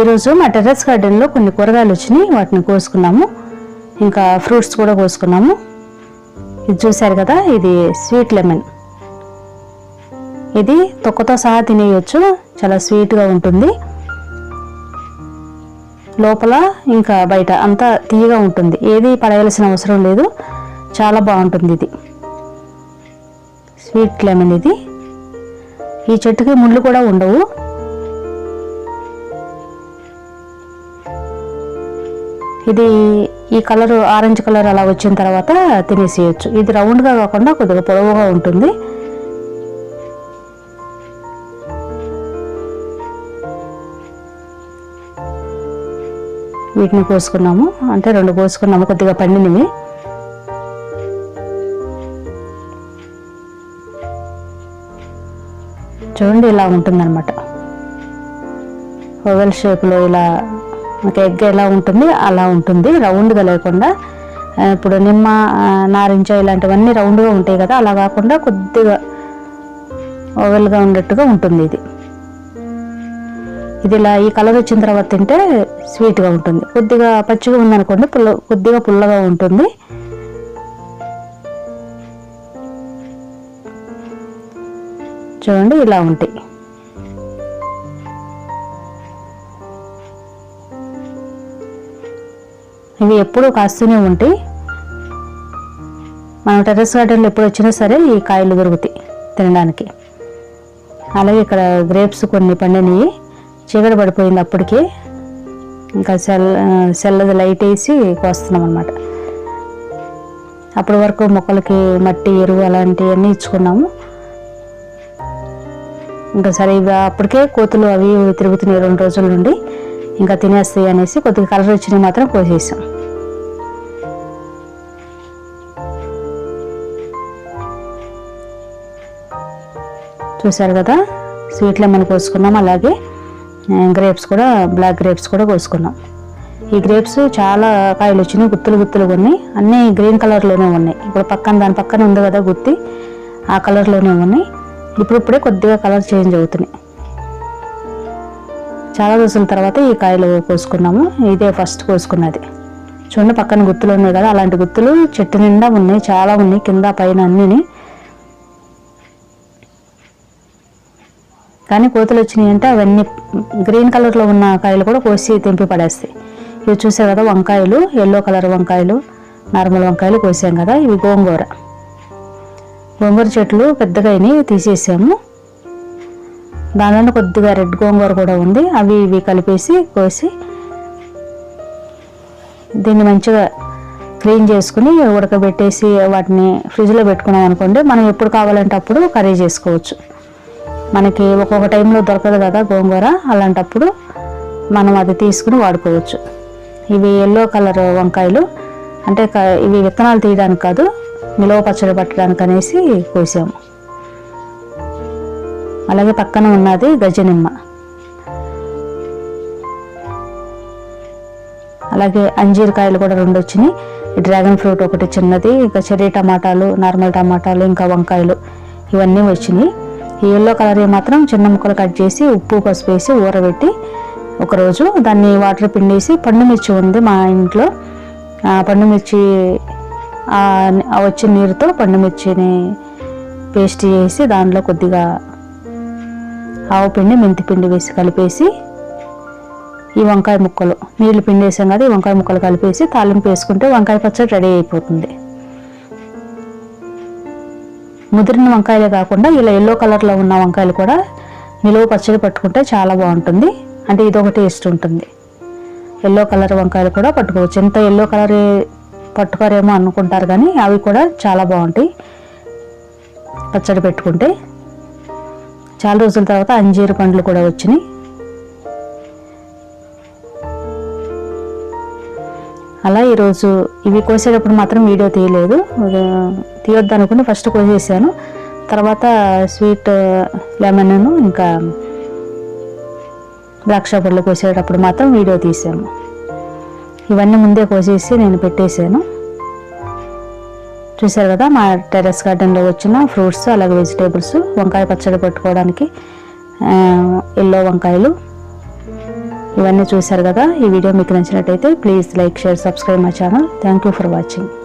ఈరోజు మా టెర్రస్ గార్డెన్లో కొన్ని కూరగాయలు వచ్చినాయి. వాటిని కోసుకున్నాము. ఇంకా ఫ్రూట్స్ కూడా కోసుకున్నాము. ఇది చూశారు కదా ఇది స్వీట్ లెమన్. ఇది తొక్కతో సహా తినేయచ్చు. చాలా స్వీట్గా ఉంటుంది. లోపల ఇంకా బయట అంతా తీయగా ఉంటుంది. ఏది పడేయాల్సిన అవసరం లేదు. చాలా బాగుంటుంది ఇది. స్వీట్ లెమన్ ఇది. ఈ చెట్టుకి ముళ్ళు కూడా ఉండవు. ఇది ఈ కలర్ ఆరెంజ్ కలర్ అలా వచ్చిన తర్వాత తినేసేయచ్చు. ఇది రౌండ్గా కాకుండా కొద్దిగా పొడవుగా ఉంటుంది. వీటిని కోసుకున్నాము. అంటే రెండు కోసుకున్నాము కొద్దిగా పండినవి. చూడండి ఇలా ఉంటుందన్నమాట. ఓవెల్ షేప్లో ఇలా మనకి ఎగ్ ఎలా ఉంటుంది అలా ఉంటుంది. రౌండ్గా లేకుండా ఇప్పుడు నిమ్మ నారింజ ఇలాంటివన్నీ రౌండ్గా ఉంటాయి కదా అలా కాకుండా కొద్దిగా ఓవెల్గా ఉండేట్టుగా ఉంటుంది ఇది. ఇది ఇలా ఈ కలర్ వచ్చిన తర్వాత తింటే స్వీట్గా ఉంటుంది. కొద్దిగా పచ్చిగా ఉందనుకోండి పుల్ల కొద్దిగా పుల్లగా ఉంటుంది. చూడండి ఇలా ఉంటాయి. ఇవి ఎప్పుడూ కాస్తూనే ఉంటాయి. మనం టెర్రస్ గార్డెన్లో ఎప్పుడు వచ్చినా సరే ఈ కాయలు దొరుకుతాయి తినడానికి. అలాగే ఇక్కడ గ్రేప్స్ కొన్ని పండినవి చీకటి పడిపోయింది అప్పటికే. ఇంకా సెల్ సెల్లది లైట్ వేసి కోస్తున్నాం అనమాట అప్పటి వరకు మొక్కలకి మట్టి ఎరువు అలాంటివన్నీ ఇచ్చుకున్నాము. ఇంకా సరే ఇవి అప్పటికే కోతులు అవి తిరుగుతున్నాయి రెండు రోజుల నుండి. ఇంకా తినేస్తాయి అనేసి కొద్దిగా కలర్ వచ్చినవి మాత్రం కోసేసాం. చూసారు కదా? స్వీట్ లెమన్ కోసుకున్నాం. అలాగే గ్రేప్స్ కూడా బ్లాక్ గ్రేప్స్ కూడా కోసుకున్నాం. ఈ గ్రేప్స్ చాలా కాయలు వచ్చినాయి గుత్తులు గుత్తులు ఉన్నాయి అన్నీ గ్రీన్ కలర్లోనే ఉన్నాయి. ఇప్పుడు పక్కన దాని పక్కన ఉంది కదా గుత్తి ఆ కలర్లోనే ఉన్నాయి. ఇప్పుడు ఇప్పుడే కొద్దిగా కలర్ చేంజ్ అవుతున్నాయి. చాలా రోజుల తర్వాత ఈ కాయలు కోసుకున్నాము. ఇదే ఫస్ట్ కోసుకున్నది. చూడండి పక్కన గుత్తులు ఉన్నాయి కదా అలాంటి గుత్తులు చెట్టు నిండా ఉన్నాయి చాలా ఉన్నాయి. కింద పైన అన్నీ కానీ కోతులు వచ్చినాయి అంటే అవన్నీ గ్రీన్ కలర్లో ఉన్న కాయలు కూడా కోసి తెంపి పడేస్తాయి. ఇవి చూసే కదా వంకాయలు ఎల్లో కలర్ వంకాయలు నార్మల్ వంకాయలు కోసాం కదా ఇవి గోంగూర. గోంగూర చెట్లు పెద్దగా అయినాయి తీసేసాము. దానిలో కొద్దిగా రెడ్ గోంగూర కూడా ఉంది అవి ఇవి కలిపేసి కోసి దీన్ని మంచిగా క్లీన్ చేసుకుని ఉడకబెట్టేసి వాటిని ఫ్రిడ్జ్లో పెట్టుకున్నాం అనుకోండి మనం ఎప్పుడు కావాలంటే అప్పుడు కర్రీ చేసుకోవచ్చు. మనకి ఒక్కొక్క టైంలో దొరకదు కదా గోంగూర? అలాంటప్పుడు మనం అది తీసుకుని వాడుకోవచ్చు. ఇవి ఎల్లో కలర్ వంకాయలు. అంటే ఇవి విత్తనాలు తీయడానికి కాదు నిలవ పచ్చడి పట్టడానికి అనేసి కోసాము. అలాగే పక్కన ఉన్నది గజనిమ్మ. అలాగే అంజీర్ కాయలు కూడా రెండు వచ్చినాయి. డ్రాగన్ ఫ్రూట్ ఒకటి చిన్నది ఇంకా చెర్రీ టమాటాలు నార్మల్ టమాటాలు ఇంకా వంకాయలు ఇవన్నీ వచ్చినాయి. ఎల్లో కలర్ మాత్రం చిన్న ముక్కలు కట్ చేసి ఉప్పు పసుపు వేసి ఊరబెట్టి ఒకరోజు దాన్ని వాటర్ పిండేసి పండు మిర్చి ఉంది మా ఇంట్లో. పండు మిర్చి వచ్చిన నీరుతో పండు మిర్చిని పేస్ట్ చేసి దానిలో కొద్దిగా ఆవు పిండి మెంతి పిండి వేసి కలిపేసి ఈ వంకాయ ముక్కలు. నీళ్ళు పిండేసాం కదా ఈ వంకాయ ముక్కలు కలిపేసి తాలింపు వేసుకుంటే వంకాయ పచ్చడి రెడీ అయిపోతుంది. ముదిరిన వంకాయలే కాకుండా ఇలా ఎల్లో కలర్లో ఉన్న వంకాయలు కూడా నిలువ పచ్చడి పట్టుకుంటే చాలా బాగుంటుంది. అంటే ఇదొక టేస్ట్ ఉంటుంది. ఎల్లో కలర్ వంకాయలు కూడా పట్టుకోవచ్చు. ఎంత ఎల్లో కలర్ పట్టుకోరేమో అనుకుంటారు కానీ అవి కూడా చాలా బాగుంటాయి. పచ్చడి పెట్టుకుంటే. చాలా రోజుల తర్వాత అంజీరు పండ్లు కూడా వచ్చినాయి. అలా ఈరోజు ఇవి కోసేటప్పుడు మాత్రం వీడియో తీయలేదు. తీయొద్దు అనుకుని ఫస్ట్ కోసేసాను. తర్వాత స్వీట్ లెమన్ను ఇంకా ద్రాక్ష పళ్ళు కోసేటప్పుడు మాత్రం వీడియో తీసాను ఇవన్నీ ముందే కోసేసి నేను పెట్టేశాను. చూసారు కదా మా టెర్రస్ గార్డెన్లో వచ్చిన ఫ్రూట్స్ అలాగే వెజిటేబుల్స్ వంకాయ పచ్చడి పెట్టుకోవడానికి ఎల్లో వంకాయలు ఇవన్నీ చూశారు కదా ఈ వీడియో మీకు నచ్చినట్టయితే please like share subscribe my channel thank you for watching